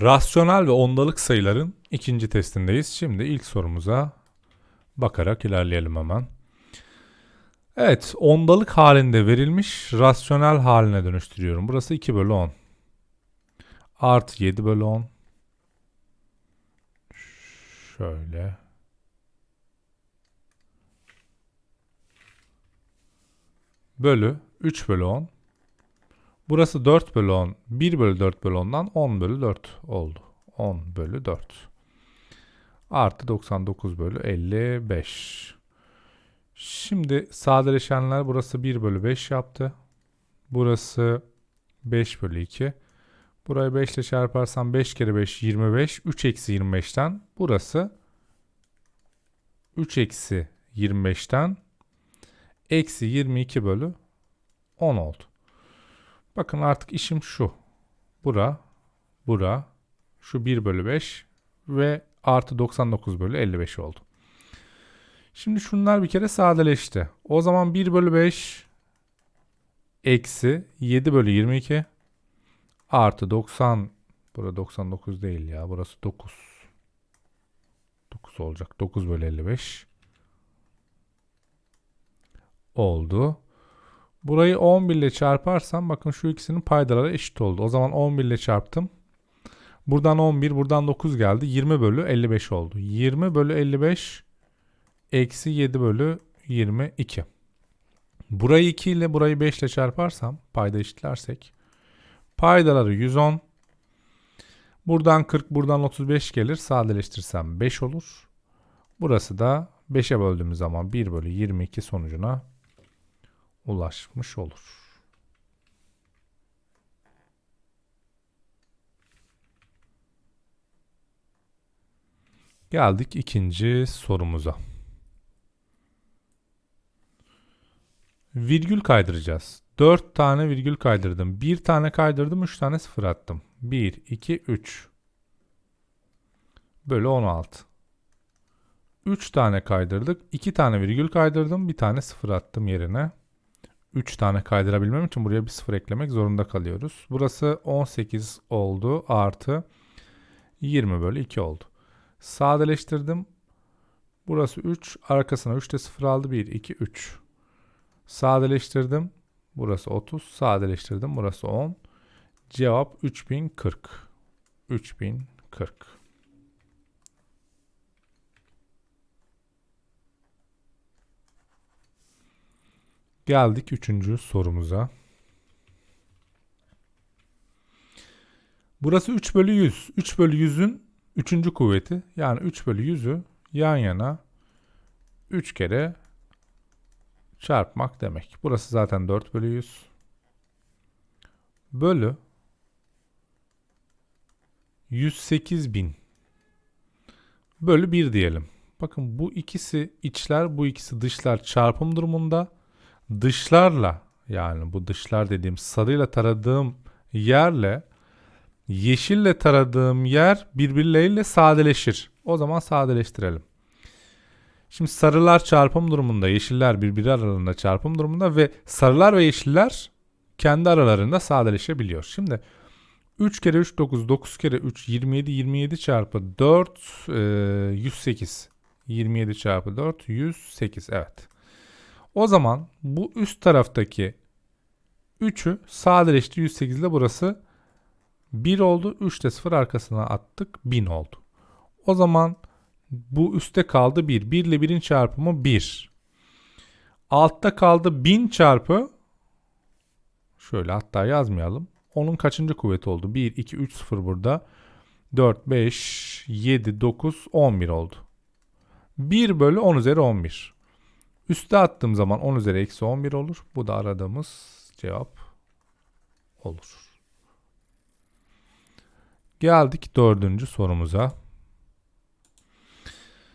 Rasyonel ve ondalık sayıların ikinci testindeyiz. Şimdi ilk sorumuza bakarak ilerleyelim hemen. Evet, ondalık halinde verilmiş rasyonel haline dönüştürüyorum. Burası 2 bölü 10. Artı 7 bölü 10. Şöyle. Bölü 3 bölü 10. Burası 4 bölü 10. 1 bölü 4 bölü 10'dan 10 bölü 4 oldu. 10 bölü 4. Artı 99 bölü 55. Şimdi sadeleşenler burası 1 bölü 5 yaptı. Burası 5 bölü 2. Burayı 5 ile çarparsam 5 kere 5 25. 3 eksi 25'ten burası 3 eksi 25'ten eksi 22 bölü 10 oldu. Bakın artık işim şu. Bura, bura, şu 1 bölü 5 ve artı 99 bölü 55 oldu. Şimdi şunlar bir kere sadeleşti. O zaman 1 bölü 5 eksi 7 bölü 22 artı 90 burada 99 değil ya burası 9 9 olacak 9 bölü 55 oldu. Burayı 11 ile çarparsam bakın şu ikisinin paydaları eşit oldu. O zaman 11 ile çarptım. Buradan 11, buradan 9 geldi. 20 bölü 55 oldu. 20 bölü 55 eksi 7 bölü 22. Burayı 2 ile burayı 5 ile çarparsam payda eşitlersek paydaları 110. Buradan 40, buradan 35 gelir. Sadeleştirsem 5 olur. Burası da 5'e böldüğümüz zaman 1 bölü 22 sonucuna ulaşmış olur. Geldik ikinci sorumuza. Virgül kaydıracağız. 4 tane virgül kaydırdım. 1 tane kaydırdım, 3 tane sıfır attım. 1, 2, 3. Bölü 16. 3 tane kaydırdık. 2 tane virgül kaydırdım. Bir tane sıfır attım yerine. 3 tane kaydırabilmem için buraya bir sıfır eklemek zorunda kalıyoruz. Burası 18 oldu artı 20 bölü 2 oldu. Sadeleştirdim. Burası 3. Arkasına 3 de 0 aldı. 1, 2, 3. Sadeleştirdim. Burası 30. Sadeleştirdim. Burası 10. Cevap 3040. 3040. Geldik üçüncü sorumuza. Burası 3 bölü 100. 3 bölü 100'ün üçüncü kuvveti. Yani 3 bölü 100'ü yan yana 3 kere çarpmak demek. Burası zaten 4 bölü 100. Bölü 108 bin. Bölü 1 diyelim. Bakın bu ikisi içler, bu ikisi dışlar çarpım durumunda dışlarla yani bu dışlar dediğim sarıyla taradığım yerle yeşille taradığım yer birbirleriyle sadeleşir. O zaman sadeleştirelim. Şimdi sarılar çarpım durumunda, yeşiller birbiri aralarında çarpım durumunda ve sarılar ve yeşiller kendi aralarında sadeleşebiliyor. Şimdi 3 kere 3 9, 9 kere 3 27, 27 çarpı 4 e, 108. 27 çarpı 4 108 evet. O zaman bu üst taraftaki 3'ü sadeleşti 108 ile burası 1 oldu. 3 de 0 arkasına attık 1000 oldu. O zaman bu üstte kaldı 1. 1 ile 1'in çarpımı 1. Altta kaldı 1000 çarpı şöyle hatta yazmayalım. Onun kaçıncı kuvveti oldu? 1, 2, 3, 0 burada. 4, 5, 7, 9, 11 oldu. 1 bölü 10 üzeri 11. Üste attığım zaman 10 üzeri eksi 11 olur. Bu da aradığımız cevap olur. Geldik dördüncü sorumuza.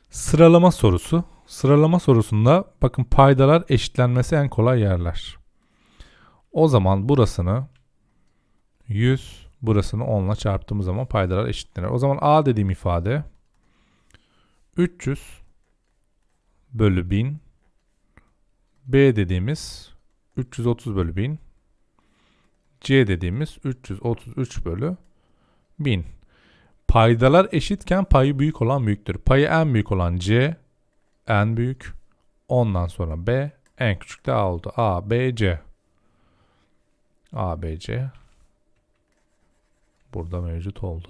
Sıralama sorusu. Sıralama sorusunda bakın paydalar eşitlenmesi en kolay yerler. O zaman burasını 100, burasını 10 ile çarptığımız zaman paydalar eşitlenir. O zaman A dediğim ifade 300 bölü 1000 B dediğimiz 330 bölü 1000 C dediğimiz 333 bölü 1000. Paydalar eşitken payı büyük olan büyüktür. Payı en büyük olan C, en büyük. Ondan sonra B, en küçük de A oldu. A, B, C. A, B, C. Burada mevcut oldu.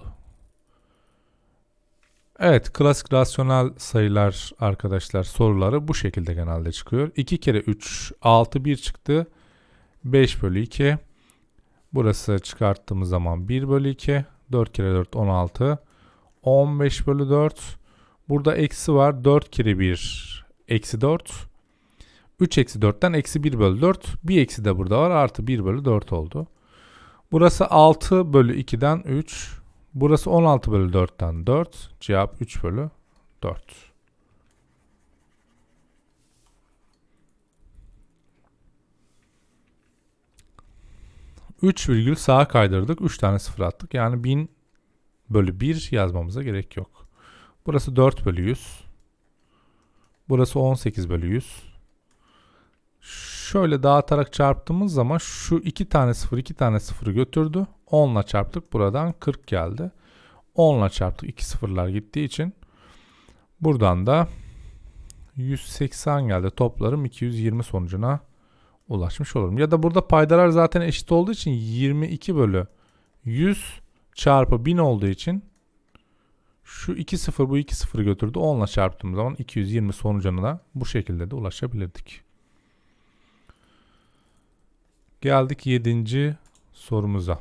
Evet, klasik rasyonel sayılar arkadaşlar soruları bu şekilde genelde çıkıyor. 2 kere 3, 6, 1 çıktı. 5 bölü 2. Burası çıkarttığımız zaman 1 bölü 2. 4 kere 4 16. 15 bölü 4. Burada eksi var. 4 kere 1 eksi 4. 3 eksi 4'ten eksi 1 bölü 4. Bir eksi de burada var. Artı 1 bölü 4 oldu. Burası 6 bölü 2'den 3. Burası 16 bölü 4'ten 4. Cevap 3 bölü 4. Üç virgül sağa kaydırdık. 3 tane sıfır attık. Yani 1000 bölü 1 yazmamıza gerek yok. Burası 4 bölü 100. Burası 18 bölü 100. Şöyle dağıtarak çarptığımız zaman şu iki tane sıfır iki tane sıfırı götürdü. 10 ile çarptık. Buradan 40 geldi. 10 ile çarptık. 2 sıfırlar gittiği için. Buradan da 180 geldi. Toplarım 220 sonucuna ulaşmış olurum. Ya da burada paydalar zaten eşit olduğu için 22 bölü 100 çarpı 1000 olduğu için şu 2 sıfır bu 2 sıfırı götürdü. 10 ile çarptığım zaman 220 sonucuna da bu şekilde de ulaşabilirdik. Geldik 7. sorumuza.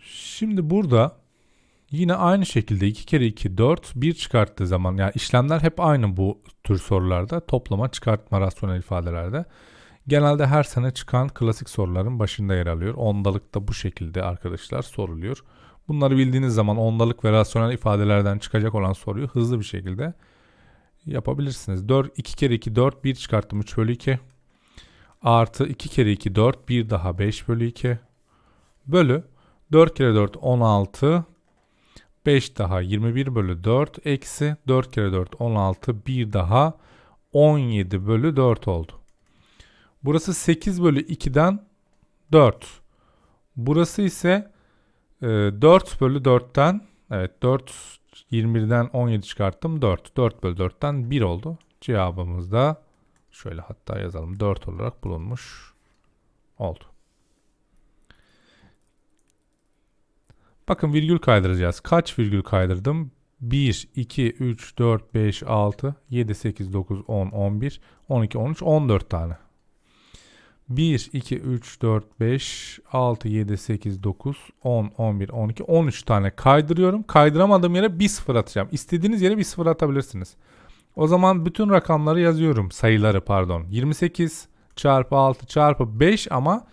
Şimdi burada yine aynı şekilde 2 kere 2 4 1 çıkarttığı zaman yani işlemler hep aynı bu tür sorularda toplama çıkartma rasyonel ifadelerde. Genelde her sene çıkan klasik soruların başında yer alıyor. Ondalık da bu şekilde arkadaşlar soruluyor. Bunları bildiğiniz zaman ondalık ve rasyonel ifadelerden çıkacak olan soruyu hızlı bir şekilde yapabilirsiniz. 4, 2 kere 2 4 1 çıkarttım 3 bölü 2 artı 2 kere 2 4 1 daha 5 bölü 2 bölü 4 kere 4 16 5 daha 21 bölü 4 eksi 4 kere 4 16 1 daha 17 bölü 4 oldu. Burası 8 bölü 2'den 4. Burası ise 4 e, bölü 4'ten evet 4 21'den 17 çıkarttım 4. 4 bölü 4'ten 1 oldu. Cevabımız da şöyle hatta yazalım 4 olarak bulunmuş oldu. Bakın virgül kaydıracağız. Kaç virgül kaydırdım? 1, 2, 3, 4, 5, 6, 7, 8, 9, 10, 11, 12, 13, 14 tane. 1, 2, 3, 4, 5, 6, 7, 8, 9, 10, 11, 12, 13 tane kaydırıyorum. Kaydıramadığım yere bir sıfır atacağım. İstediğiniz yere bir sıfır atabilirsiniz. O zaman bütün rakamları yazıyorum. Sayıları pardon. 28 çarpı 6 çarpı 5 ama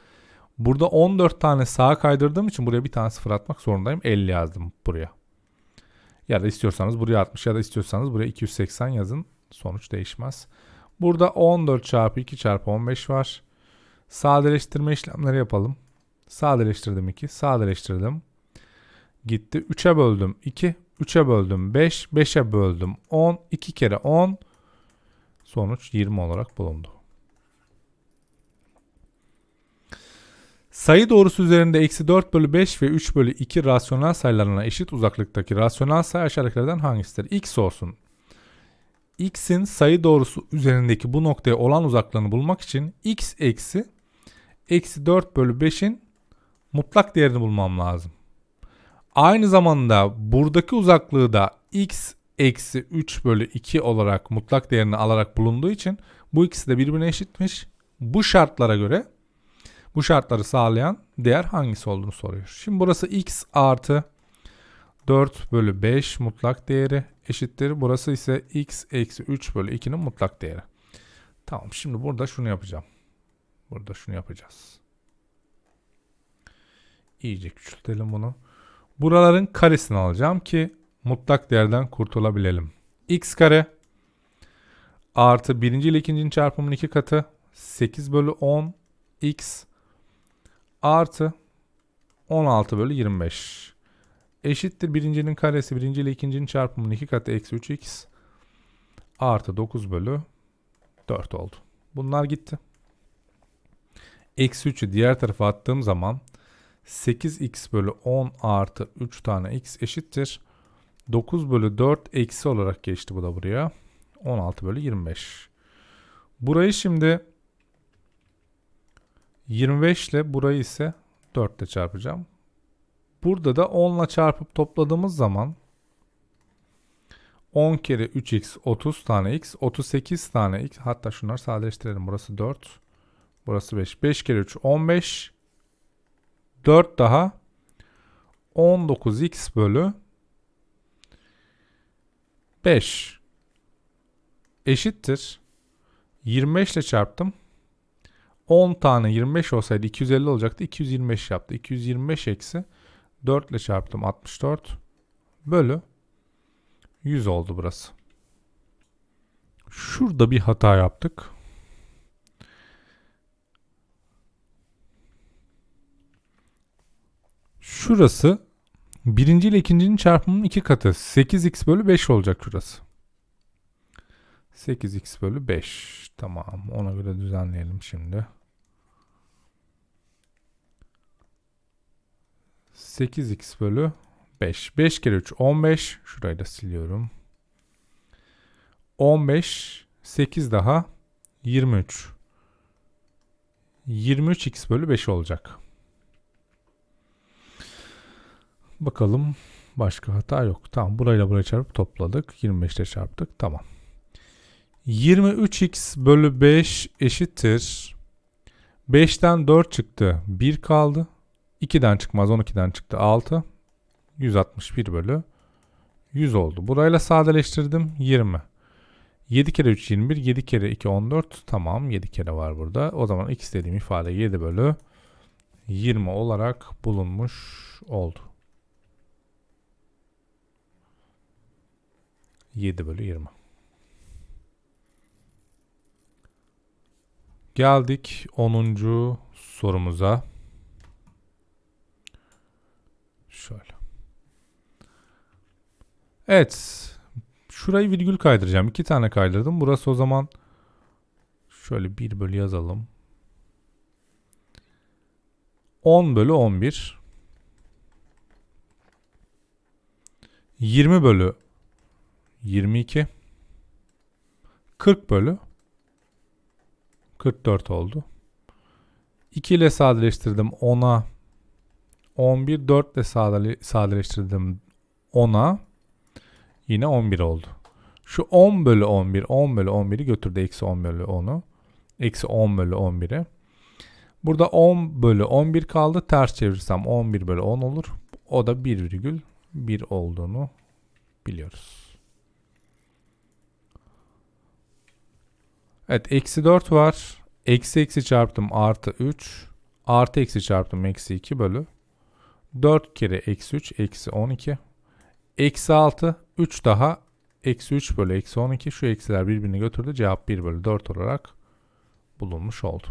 Burada 14 tane sağa kaydırdığım için buraya bir tane sıfır atmak zorundayım. 50 yazdım buraya. Ya da istiyorsanız buraya 60 ya da istiyorsanız buraya 280 yazın. Sonuç değişmez. Burada 14 çarpı 2 çarpı 15 var. Sadeleştirme işlemleri yapalım. Sadeleştirdim 2. Sadeleştirdim. Gitti. 3'e böldüm 2. 3'e böldüm 5. 5'e böldüm 10. 2 kere 10. Sonuç 20 olarak bulundu. Sayı doğrusu üzerinde eksi 4 bölü 5 ve 3 bölü 2 rasyonel sayılarına eşit uzaklıktaki rasyonel sayı aşağıdakilerden hangisidir? X olsun. X'in sayı doğrusu üzerindeki bu noktaya olan uzaklığını bulmak için X eksi eksi 4 bölü 5'in mutlak değerini bulmam lazım. Aynı zamanda buradaki uzaklığı da X eksi 3 bölü 2 olarak mutlak değerini alarak bulunduğu için bu ikisi de birbirine eşitmiş. Bu şartlara göre bu şartları sağlayan değer hangisi olduğunu soruyor. Şimdi burası x artı 4 bölü 5 mutlak değeri eşittir. Burası ise x eksi 3 bölü 2'nin mutlak değeri. Tamam şimdi burada şunu yapacağım. Burada şunu yapacağız. İyice küçültelim bunu. Buraların karesini alacağım ki mutlak değerden kurtulabilelim. x kare artı birinci ile ikincinin çarpımının iki katı 8 bölü 10 x artı 16 bölü 25 eşittir birincinin karesi birinci ile ikincinin çarpımının iki katı eksi 3x artı 9 bölü 4 oldu. Bunlar gitti. Eksi 3'ü diğer tarafa attığım zaman 8x bölü 10 artı 3 tane x eşittir. 9 bölü 4 eksi olarak geçti bu da buraya. 16 bölü 25. Burayı şimdi 25 ile burayı ise 4 ile çarpacağım. Burada da 10 ile çarpıp topladığımız zaman 10 kere 3x 30 tane x 38 tane x hatta şunları sadeleştirelim. Burası 4 burası 5. 5 kere 3 15 4 daha 19x bölü 5 eşittir. 25 ile çarptım. 10 tane 25 olsaydı 250 olacaktı. 225 yaptı. 225 eksi 4 ile çarptım 64 bölü 100 oldu burası. Şurada bir hata yaptık. Şurası birinci ile ikincinin çarpımının iki katı. 8x bölü 5 olacak şurası. 8x bölü 5. Tamam ona göre düzenleyelim şimdi. 8x bölü 5. 5 kere 3 15. Şurayı da siliyorum. 15 8 daha 23. 23x bölü 5 olacak. Bakalım başka hata yok. Tamam burayla buraya çarpıp topladık. 25 ile çarptık. Tamam. 23x bölü 5 eşittir. 5'ten 4 çıktı. 1 kaldı. 2'den çıkmaz 12'den çıktı 6. 161 bölü 100 oldu. Burayla sadeleştirdim 20. 7 kere 3 21 7 kere 2 14 tamam 7 kere var burada. O zaman x dediğim ifade 7 bölü 20 olarak bulunmuş oldu. 7 bölü 20. Geldik 10. sorumuza. Şöyle. Evet. Şurayı virgül kaydıracağım. İki tane kaydırdım. Burası o zaman şöyle 1 bölü yazalım. 10 bölü 11. 20 bölü 22. 40 bölü 44 oldu. 2 ile sadeleştirdim 10'a 11 4 ile sadele, sadeleştirdim 10'a yine 11 oldu. Şu 10 bölü 11 10 bölü 11'i götürdü eksi 10 bölü 10'u. Eksi 10 bölü 11'i. Burada 10 bölü 11 kaldı. Ters çevirirsem 11 bölü 10 olur. O da 1,1 olduğunu biliyoruz. Evet eksi 4 var. Eksi eksi çarptım artı 3. Artı eksi çarptım eksi 2 bölü. 4 kere eksi 3 eksi 12. Eksi 6 3 daha eksi 3 bölü eksi 12. Şu eksiler birbirini götürdü. Cevap 1 bölü 4 olarak bulunmuş oldu.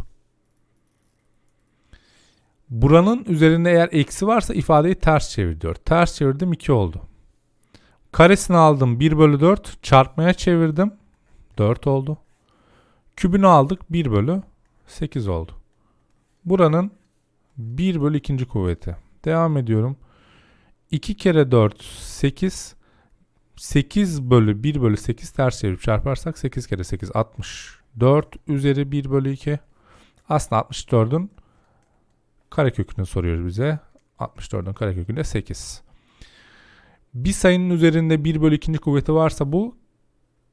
Buranın üzerinde eğer eksi varsa ifadeyi ters çevir diyor. Ters çevirdim 2 oldu. Karesini aldım 1 bölü 4 çarpmaya çevirdim. 4 oldu. Kübünü aldık 1 bölü 8 oldu. Buranın 1 bölü 2. kuvveti. Devam ediyorum. 2 kere 4 8. 8 bölü 1 bölü 8 ters çevirip çarparsak 8 kere 8 64 üzeri 1 bölü 2. Aslında 64'ün karekökünü soruyor bize. 64'ün karekökü de 8. Bir sayının üzerinde 1 bölü 2. kuvveti varsa bu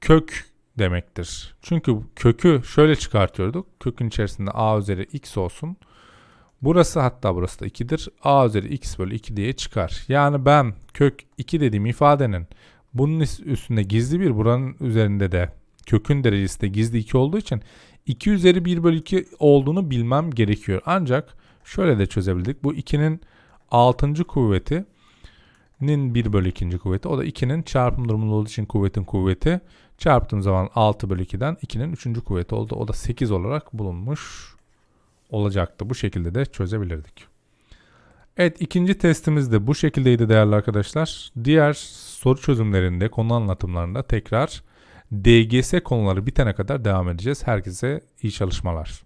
kök demektir. Çünkü kökü şöyle çıkartıyorduk. Kökün içerisinde a üzeri x olsun. Burası hatta burası da 2'dir. a üzeri x bölü 2 diye çıkar. Yani ben kök 2 dediğim ifadenin bunun üstünde gizli bir buranın üzerinde de kökün derecesi de gizli 2 olduğu için 2 üzeri 1 bölü 2 olduğunu bilmem gerekiyor. Ancak şöyle de çözebildik. Bu 2'nin 6. kuvveti nin 1 bölü 2. kuvveti. O da 2'nin çarpım durumunda olduğu için kuvvetin kuvveti. Çarptığım zaman 6 bölü 2'den 2'nin 3. kuvveti oldu. O da 8 olarak bulunmuş olacaktı. Bu şekilde de çözebilirdik. Evet ikinci testimiz de bu şekildeydi değerli arkadaşlar. Diğer soru çözümlerinde, konu anlatımlarında tekrar DGS konuları bitene kadar devam edeceğiz. Herkese iyi çalışmalar.